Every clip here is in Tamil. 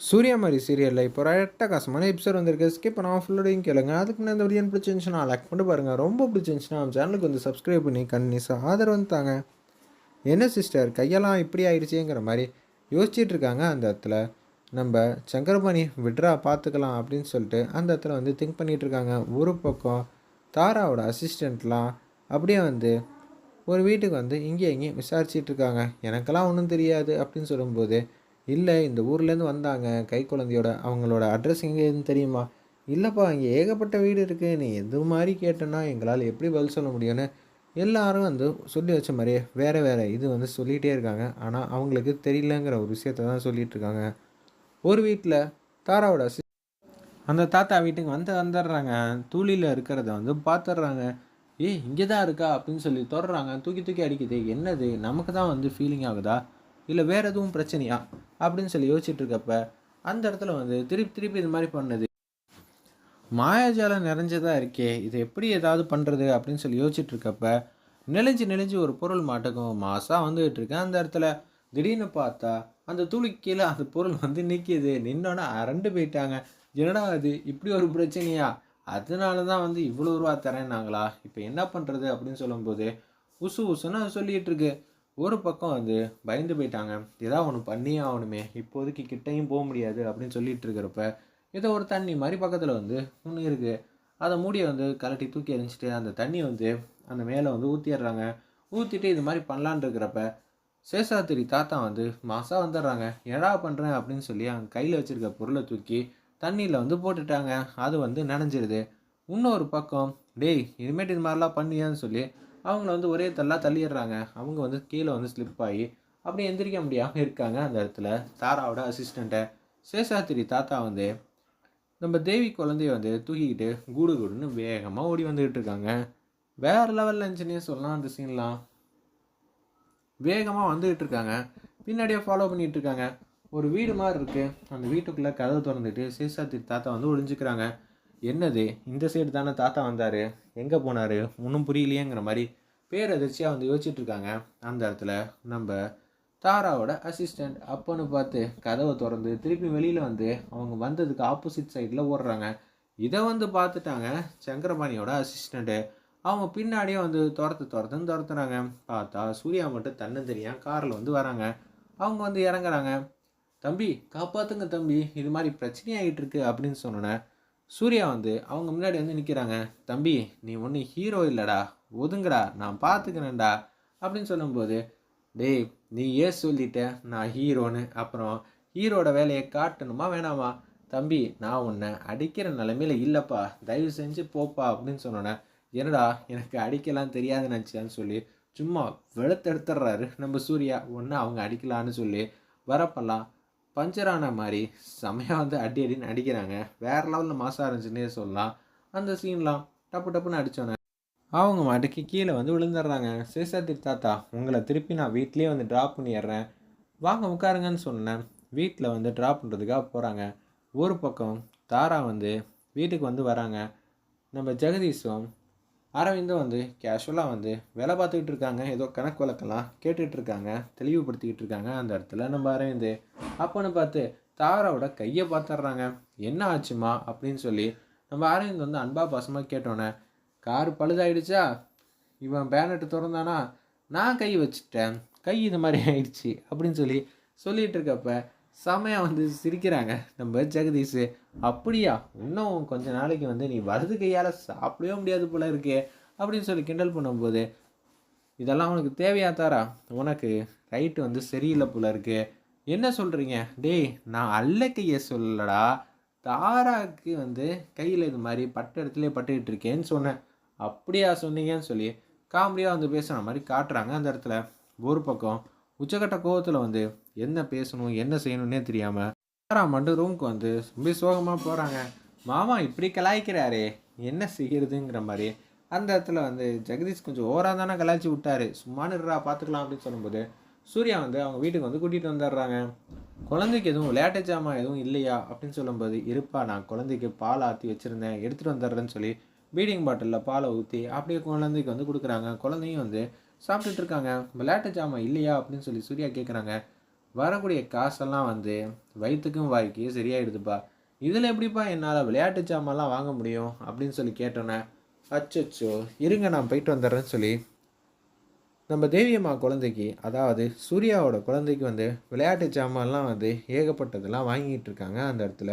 சூரியமாரி சீரியலில் இப்போ ரெட்ட காசமான எபிசோட் வந்திருக்கு. ஸ்கிப் பண்ணாமல் ஃபுல்லோடையும் கேளுங்க. அதுக்கு முன்னாடி இந்த வீடியோ பிடிச்சிருந்துச்சுன்னா லைக் பண்ணி பாருங்கள் ரொம்ப பிடிச்சிருந்துச்சுன்னா நம்ம சேனலுக்கு வந்து சப்ஸ்கிரைப் பண்ணி கண்டினியூஸாக ஆதரவு வந்து தாங்க. என்ன சிஸ்டர் கையெல்லாம் இப்படி ஆயிடுச்சுங்கிற மாதிரி யோசிச்சுட்டு இருக்காங்க. அந்த இடத்துல நம்ம சங்கரபாணி விட்ரா பார்த்துக்கலாம் அப்படின்னு சொல்லிட்டு அந்த இடத்துல வந்து திங்க் பண்ணிகிட்டு இருக்காங்க. ஒரு பக்கம் தாராவோட அசிஸ்டண்ட்லாம் அப்படியே வந்து ஒரு வீட்டுக்கு வந்து இங்கே இங்கேயும் விசாரிச்சிட்டு இருக்காங்க. எனக்கெல்லாம் ஒன்றும் தெரியாது அப்படின்னு சொல்லும்போது இல்லை இந்த ஊர்லேருந்து வந்தாங்க கை குழந்தையோட அவங்களோட அட்ரஸ் எங்கேன்னு தெரியுமா? இல்லைப்பா இங்கே ஏகப்பட்ட வீடு இருக்குது நீ எது மாதிரி கேட்டேன்னா எங்களால் எப்படி பதில் சொல்ல முடியும்னு எல்லாரும் வந்து சொல்லி வச்ச மாதிரியே வேறு வேறு இது வந்து சொல்லிகிட்டே இருக்காங்க. ஆனால் அவங்களுக்கு தெரியலங்கிற ஒரு விஷயத்த தான் சொல்லிகிட்டு இருக்காங்க. ஒரு வீட்டில் தாராவோட அந்த தாத்தா வீட்டுக்கு வந்து வந்துடுறாங்க. தூளியில் இருக்கிறத வந்து பார்த்துடுறாங்க ஏய் இங்கே தான் இருக்கா? அப்படின்னு சொல்லி தொடர்றாங்க தூக்கி தூக்கி அடிக்குது. என்னது? நமக்கு தான் வந்து ஃபீலிங் ஆகுதா? இல்லை வேறு எதுவும் பிரச்சனையா? அப்படின்னு சொல்லி யோசிச்சுட்டு இருக்கப்ப அந்த இடத்துல வந்து திருப்பி திருப்பி இது மாதிரி பண்ணுது. மாயாஜாலம் நிறைஞ்சதா இருக்கே இது எப்படி ஏதாவது பண்ணுறது அப்படின்னு சொல்லி யோசிச்சுட்டு இருக்கப்ப நெளிஞ்சு நெளிஞ்சு ஒரு பொருள் மாட்டக்கும் மாசாக வந்துகிட்டு இருக்கேன் அந்த இடத்துல திடீர்னு பார்த்தா அந்த துளி கீழே அந்த பொருள் வந்து நிற்கிது நின்னோன்னா அரண்டு போயிட்டாங்க. என்னடா அது இப்படி ஒரு பிரச்சனையா? அதனால தான் வந்து இவ்வளோ ரூபா தரேன்னாங்களா? இப்போ என்ன பண்ணுறது அப்படின்னு சொல்லும்போது உசு உசுன்னு சொல்லிகிட்டு இருக்கு ஒரு பக்கம் வந்து பயந்து போயிட்டாங்க. ஏதாவது ஒன்று பண்ணியே ஆகணுமே. இப்போதைக்கு கிட்டையும் போக முடியாது அப்படின்னு சொல்லிட்டு இருக்கிறப்ப ஏதோ ஒரு தண்ணி மாதிரி பக்கத்தில் வந்து ஒன்று இருக்குது அதை மூடியை வந்து கலட்டி தூக்கி எறிஞ்சிட்டு அந்த தண்ணி வந்து அந்த மேலே வந்து ஊற்றிடுறாங்க ஊற்றிட்டு இது மாதிரி பண்ணலான்னு இருக்கிறப்ப சேஷாத்திரி தாத்தா வந்து மாசாக வந்துடுறாங்க. என்னடா பண்ணுறேன் அப்படின்னு சொல்லி அவங்க கையில் வச்சுருக்க பொருளை தூக்கி தண்ணியில் வந்து போட்டுட்டாங்க. அது வந்து நனைஞ்சிருது. இன்னொரு பக்கம் டேய் இனிமேட்டு இது மாதிரிலாம் பண்ணியான்னு சொல்லி அவங்கள வந்து ஒரே தள்ளாக தள்ளிடுறாங்க. அவங்க வந்து கீழே வந்து ஸ்லிப் ஆகி அப்படியே எந்திரிக்க முடியாமல் இருக்காங்க அந்த இடத்துல. தாராவோட அசிஸ்டண்ட்டை சேஷாத்திரி தாத்தா வந்து நம்ம தேவி குழந்தைய வந்து தூக்கிக்கிட்டு கூடு கூடுன்னு வேகமாக ஓடி வந்துக்கிட்டு இருக்காங்க. வேறு லெவலில் இருந்துச்சுன்னே சொல்லலாம் அந்த சீன்லாம் வேகமாக வந்துக்கிட்டு இருக்காங்க. பின்னாடியே ஃபாலோ பண்ணிகிட்டு இருக்காங்க. ஒரு வீடு மாதிரி இருக்குது அந்த வீட்டுக்குள்ளே கதவு திறந்துட்டு சேஷாத்திரி தாத்தா வந்து ஒழிஞ்சிக்கிறாங்க என்னது? இந்த சைடு தானே தாத்தா வந்தார். எங்கே போனார்? ஒன்றும் புரியலையேங்கிற மாதிரி பேரதிர்ச்சியாக வந்து யோசிச்சுட்டு இருக்காங்க. அந்த இடத்துல நம்ம தாராவோட அசிஸ்டண்ட் அப்போன்னு பார்த்து கதவை திறந்து திருப்பி வெளியில் வந்து அவங்க வந்ததுக்கு ஆப்போசிட் சைடில் ஓடுறாங்க. இதை வந்து பார்த்துட்டாங்க சங்கரபாணியோட அசிஸ்டண்ட்டு அவங்க பின்னாடியே வந்து துரத்து துரத்துன்னு துரத்துறாங்க. பார்த்தா சூர்யா மட்டும் தன்னந்தனியாக காரில் வந்து வராங்க. அவங்க வந்து இறங்குறாங்க. தம்பி காப்பாற்றுங்க தம்பி. இது மாதிரி பிரச்சனையாகிட்டு இருக்கு அப்படின்னு சொன்னோன்னே சூர்யா வந்து அவங்க முன்னாடி வந்து நிற்கிறாங்க தம்பி நீ ஒன்றும் ஹீரோ இல்லைடா. ஒதுங்கடா. நான் பார்த்துக்கிறேன்டா அப்படின்னு சொல்லும்போது டேய் நீ ஏன் சொல்லிட்ட? நான் ஹீரோன்னு அப்புறம் ஹீரோட வேலையை காட்டணுமா? வேணாமா? தம்பி நான் உன்னை அடிக்கிற நிலமையில இல்லைப்பா. தயவு செஞ்சு போப்பா. அப்படின்னு சொன்னோன்னே என்னடா எனக்கு அடிக்கலாம் தெரியாது நினச்சான்னு சொல்லி சும்மா வெளுத்தெடுத்துடுறாரு நம்ம சூர்யா. ஒன்று அவங்க அடிக்கலான்னு சொல்லி வரப்பெல்லாம் பஞ்சர் ஆன மாதிரி செம்மையாக வந்து அடி அடின்னு அடிக்கிறாங்க. வேறு லெவலில் மாசாக இருந்துச்சுன்னே சொல்லலாம். அந்த சீன்லாம் டப்பு டப்புன்னு அடித்தோன்னே அவங்க மாட்டுக்கு கீழே வந்து விழுந்துடுறாங்க. சேஷாத்திரி தாத்தா உங்களை திருப்பி நான் வீட்லேயே வந்து ட்ராப் பண்ணிடுறேன். வாங்க உட்காருங்கன்னு சொன்னேன் வீட்டில் வந்து ட்ராப் பண்ணுறதுக்காக போகிறாங்க ஒரு பக்கம் தாரா வந்து வீட்டுக்கு வந்து வராங்க. நம்ம ஜெகதீஷும் அரவிந்தும் வந்து கேஷுவலாக வந்து வேலை பார்த்துக்கிட்டு இருக்காங்க. ஏதோ கணக்கு வழக்கெல்லாம் கேட்டுகிட்டு இருக்காங்க. தெளிவுபடுத்திக்கிட்டு இருக்காங்க அந்த இடத்துல நம்ம அரவிந்து. அப்போன்னு பார்த்து தாராவோட கையை பார்த்துட்றாங்க. என்ன ஆச்சுமா அப்படின்னு சொல்லி நம்ம அரவிந்த் வந்து அன்பா பாசமாக கேட்டோன்னே கார் பழுதாயிடுச்சா? இவன் பேனட்டு திறந்தானா? நான் கை வச்சுட்டேன். கை இது மாதிரி ஆயிடுச்சு. அப்படின்னு சொல்லி சொல்லிகிட்டு இருக்கப்ப செமையாக வந்து சிரிக்கிறாங்க நம்ம ஜெகதீஷ். அப்படியா? இன்னும் கொஞ்ச நாளைக்கு வந்து நீ வலது கையால் சாப்பிடவே முடியாது போல இருக்கே அப்படின்னு சொல்லி கிண்டல் பண்ணும்போது இதெல்லாம் உனக்கு தேவையா தாரா? உனக்கு ரைட்டு வந்து சரியில்லை போல இருக்கு. என்ன சொல்கிறீங்க டேய் நான் அல்ல கையை சொல்லலடா. தாராக்கு வந்து கையில் இது மாதிரி பட்ட இடத்துல பட்டுக்கிட்டு இருக்கேன்னு சொன்னேன். அப்படியா சொன்னீங்கன்னு சொல்லி காமெடியாக வந்து பேசுகிற மாதிரி காட்டுறாங்க அந்த இடத்துல. ஒரு பக்கம் உச்சக்கட்ட கோவத்தில் வந்து என்ன பேசணும்? என்ன செய்யணும்னே தெரியாமல் தாரா மட்டும் ரூமுக்கு வந்து ரொம்ப சோகமாக போகிறாங்க மாமா இப்படி கலாய்க்கிறாரே என்ன செய்கிறதுங்கிற மாதிரி. அந்த இடத்துல வந்து ஜெகதீஷ் கொஞ்சம் ஓராக தானே கலாய்ச்சி விட்டாரு. சும்மா பார்த்துக்கலாம் அப்படின்னு சொல்லும்போது சூர்யா வந்து அவங்க வீட்டுக்கு வந்து கூட்டிகிட்டு வந்துடுறாங்க. குழந்தைக்கு எதுவும் விளையாட்டு ஜாமான் எதுவும் இல்லையா அப்படின்னு சொல்லும்போது இருப்பா நான் குழந்தைக்கு பால் ஆற்றி வச்சுருந்தேன் எடுத்துகிட்டு வந்துடுறேன்னு சொல்லி பீடிங் பாட்டிலில் பாலை ஊற்றி அப்படியே குழந்தைக்கு வந்து கொடுக்குறாங்க. குழந்தையும் வந்து சாப்பிட்டுட்டு இருக்காங்க. விளையாட்டு ஜாமான் இல்லையா அப்படின்னு சொல்லி சூர்யா கேட்குறாங்க வரக்கூடிய காசெல்லாம் வந்து வயிற்றுக்கும் வாய்க்கு சரியாயிடுதுப்பா. இதில் எப்படிப்பா என்னால் விளையாட்டு சாமான்லாம் வாங்க முடியும் அப்படின்னு சொல்லி கேட்டோன்னே அச்சச்சோ இருங்க நான் போயிட்டு வந்துடுறேன்னு சொல்லி நம்ம தேவியம்மா குழந்தைக்கு அதாவது சூர்யாவோட குழந்தைக்கு வந்து விளையாட்டு சாமான்லாம் வந்து ஏகப்பட்டதெல்லாம் வாங்கிட்டு இருக்காங்க அந்த இடத்துல.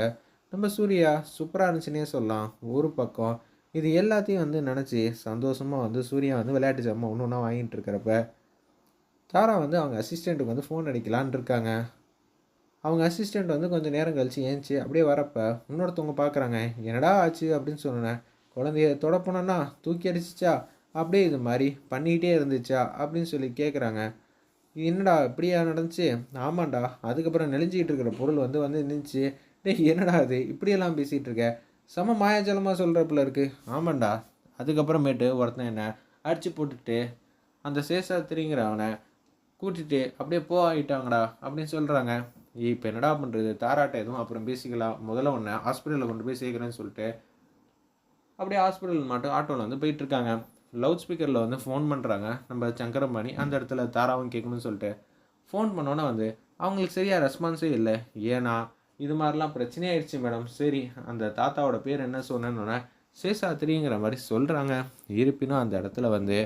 நம்ம சூர்யா சூப்பராக இருந்துச்சுன்னே சொல்லலாம். ஒரு பக்கம் இது எல்லாத்தையும் வந்து நினச்சி சந்தோஷமாக வந்து சூர்யா வந்து விளையாட்டு சாமான் ஒன்று ஒன்றா வாங்கிட்டு இருக்கிறப்ப தாரா வந்து அவங்க அசிஸ்டண்ட்டுக்கு வந்து ஃபோன் அடிக்கலான்னு இருக்காங்க அவங்க அசிஸ்டண்ட் வந்து கொஞ்சம் நேரம் கழிச்சு ஏஞ்சி அப்படியே வரப்போ இன்னொருத்தவங்க பார்க்குறாங்க என்னடா ஆச்சு? அப்படின்னு சொன்னேன் குழந்தைய தொடப்போனன்னா தூக்கி அடிச்சிச்சா? அப்படியே இது மாதிரி பண்ணிக்கிட்டே இருந்துச்சா? அப்படின்னு சொல்லி கேட்குறாங்க என்னடா இப்படியா நடந்துச்சு? ஆமாண்டா அதுக்கப்புறம் நெளிஞ்சிக்கிட்டு இருக்கிற பொருள் வந்து வந்து நின்றுச்சு டேய் என்னடா அது இப்படியெல்லாம் பேசிகிட்டு இருக்க? செம மாயாஜலமாக சொல்கிறப்பில் இருக்குது ஆமாண்டா அதுக்கப்புறமேட்டு ஒருத்தன் என்ன அடித்து போட்டுட்டு அந்த சேஷாத்திரிங்கிறவனை கூட்டிகிட்டு அப்படியே போ ஆகிட்டாங்கடா அப்படின்னு சொல்கிறாங்க இப்போ என்னடா பண்ணுறது தாராட்ட எதுவும் அப்புறம் பேசிக்கலாம். முதல்ல ஒன்று ஹாஸ்பிட்டலில் கொண்டு போய் சேர்க்குறேன்னு சொல்லிட்டு அப்படியே ஹாஸ்பிட்டல் மட்டும் ஆட்டோவில் வந்து போயிட்டுருக்காங்க. லவுட் ஸ்பீக்கரில் வந்து ஃபோன் பண்ணுறாங்க நம்ம சங்கரம்பாணி அந்த இடத்துல தாராவும் கேட்கணும்னு சொல்லிட்டு ஃபோன் பண்ணோன்னே வந்து அவங்களுக்கு சரியாக ரெஸ்பான்ஸே இல்லை. ஏன்னா இது மாதிரிலாம் பிரச்சனையாயிடுச்சு மேடம். சரி அந்த தாத்தாவோட பேர் என்ன? சொன்னேன்னொன்னே சேஷாத்திரிங்கிற மாதிரி சொல்கிறாங்க இருப்பினும் அந்த இடத்துல வந்து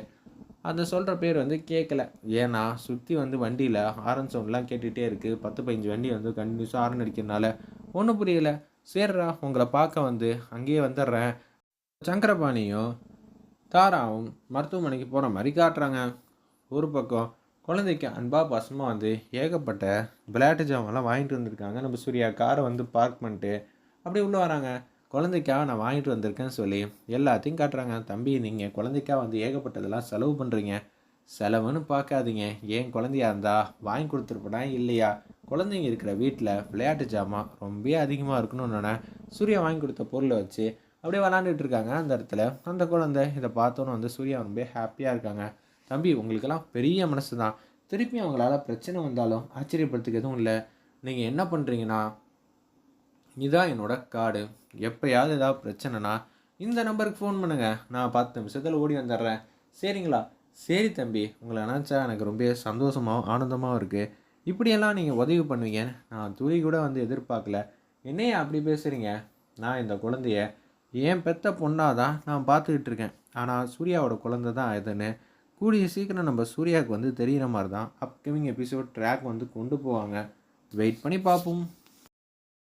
அந்த சொல்கிற பேர் வந்து கேட்கல ஏன்னா சுற்றி வந்து வண்டியில் ஹாரன் சவுண்ட்லாம் கேட்டுகிட்டே இருக்குது பத்து பதினஞ்சு வண்டி வந்து கண்டினியூஸாக ஹாரன் அடிக்கிறதுனால ஒன்றும் புரியல. சேர்றா உங்களை பார்க்க வந்து அங்கேயே வந்துடுறேன். சங்கரபாணியும் தாராவும் மருத்துவமனைக்கு போகிற மாதிரி காட்டுறாங்க. ஒரு பக்கம் குழந்தைக்கு அன்பா பாசமாக வந்து ஏகப்பட்ட விளையாட்டு ஜாமான்லாம் வாங்கிட்டு வந்திருக்காங்க. நம்ம சூர்யா காரை வந்து பார்க் பண்ணிட்டு அப்படியே உள்ளே வராங்க. குழந்தைக்காக நான் வாங்கிட்டு வந்திருக்கேன்னு சொல்லி எல்லாத்தையும் காட்டுறாங்க. தம்பி நீங்கள் குழந்தைக்காக வந்து ஏகப்பட்டதெல்லாம் செலவு பண்ணுறீங்க செலவுன்னு பார்க்காதீங்க. ஏன் குழந்தையா இருந்தால் வாங்கி கொடுத்துருப்படா இல்லையா? குழந்தைங்க இருக்கிற வீட்டில் விளையாட்டு ஜாமான் ரொம்ப அதிகமாக இருக்கணும்னு சூர்யா வாங்கி கொடுத்த பொருளை வச்சு அப்படியே விளாண்டுட்டு இருக்காங்க. அந்த இடத்துல அந்த குழந்தை இதை பார்த்தோன்னு வந்து சூர்யா ரொம்ப ஹாப்பியாக இருக்காங்க. தம்பி உங்களுக்கெல்லாம் பெரிய மனசு தான். திருப்பி அவங்களால பிரச்சனை வந்தாலும் ஆச்சரியப்படுத்துக்கு எதுவும் இல்லை. நீங்கள் என்ன பண்ணுறீங்கன்னா இதான் என்னோட கார்டு. எப்போயாவது ஏதாவது பிரச்சனைனா இந்த நம்பருக்கு ஃபோன் பண்ணுங்கள் நான் பத்து நிமிஷத்தில் ஓடி வந்துடுறேன். சரிங்களா? சரி தம்பி உங்களை நினச்சா எனக்கு ரொம்ப சந்தோஷமாகவும் ஆனந்தமாகவும் இருக்குது இப்படியெல்லாம் நீங்கள் உதவி பண்ணுவீங்க. நான் துளி கூட வந்து எதிர்பார்க்கல. என்னையே அப்படி பேசுகிறீங்க நான் இந்த குழந்தைய என் பெத்த பொண்ணாக தான் நான் பார்த்துக்கிட்டு இருக்கேன். ஆனால் சூர்யாவோட குழந்தை தான் இதுன்னு. கூடிய சீக்கிரம் நம்ம சூர்யாவுக்கு வந்து தெரிகிற மாதிரி தான் அப்கமிங் எபிசோட் ட்ராக் வந்து கொண்டு போவாங்க. வெயிட் பண்ணி பார்ப்போம்.